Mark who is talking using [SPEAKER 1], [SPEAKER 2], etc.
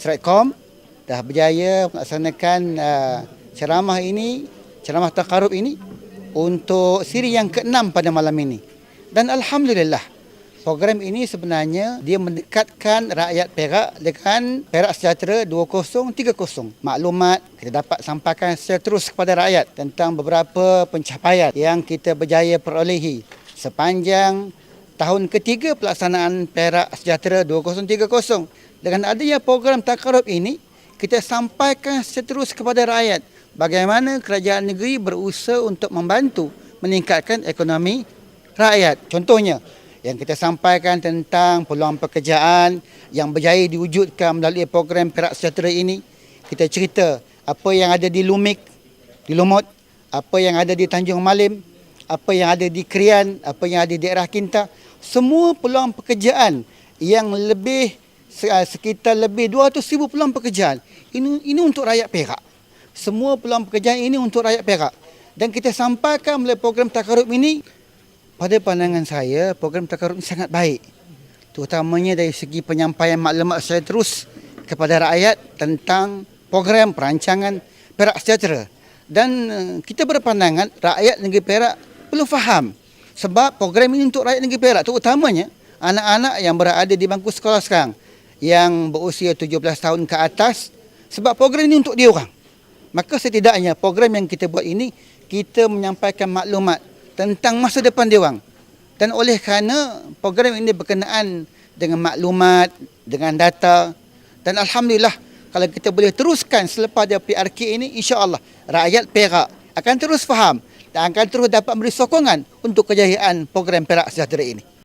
[SPEAKER 1] Seratcom dah berjaya melaksanakan uh, ceramah ini, ceramah takarub ini untuk siri yang keenam pada malam ini. Dan Alhamdulillah, program ini sebenarnya dia mendekatkan rakyat Perak dengan Perak Sejahtera 2030. Maklumat kita dapat sampaikan secara terus kepada rakyat tentang beberapa pencapaian yang kita berjaya perolehi sepanjang tahun ketiga pelaksanaan Perak Sejahtera 2030. Dengan adanya program takarub ini, kita sampaikan seterus kepada rakyat bagaimana kerajaan negeri berusaha untuk membantu meningkatkan ekonomi rakyat. Contohnya, yang kita sampaikan tentang peluang pekerjaan yang berjaya diwujudkan melalui program Perak Sejahtera ini. Kita cerita apa yang ada di Lumik, di Lumut, apa yang ada di Tanjung Malim, apa yang ada di Krian, apa yang ada di daerah Kinta. Semua peluang pekerjaan yang lebih sekitar lebih 200 ribu peluang pekerjaan. Ini, ini untuk rakyat Perak. Semua peluang pekerjaan ini untuk rakyat Perak. Dan kita sampaikan melalui program takarub ini, pada pandangan saya, program takarub ini sangat baik. Terutamanya dari segi penyampaian maklumat secara terus kepada rakyat tentang program perancangan Perak Sejahtera. Dan eh, kita berpandangan rakyat negeri Perak perlu faham sebab program ini untuk rakyat negeri Perak terutamanya anak-anak yang berada di bangku sekolah sekarang yang berusia 17 tahun ke atas sebab program ini untuk dia orang. Maka setidaknya program yang kita buat ini kita menyampaikan maklumat tentang masa depan dia orang. Dan oleh kerana program ini berkenaan dengan maklumat, dengan data dan alhamdulillah kalau kita boleh teruskan selepas dia PRK ini insya-Allah rakyat Perak akan terus faham dan akan terus dapat memberi sokongan untuk kejayaan program Perak Sejahtera ini.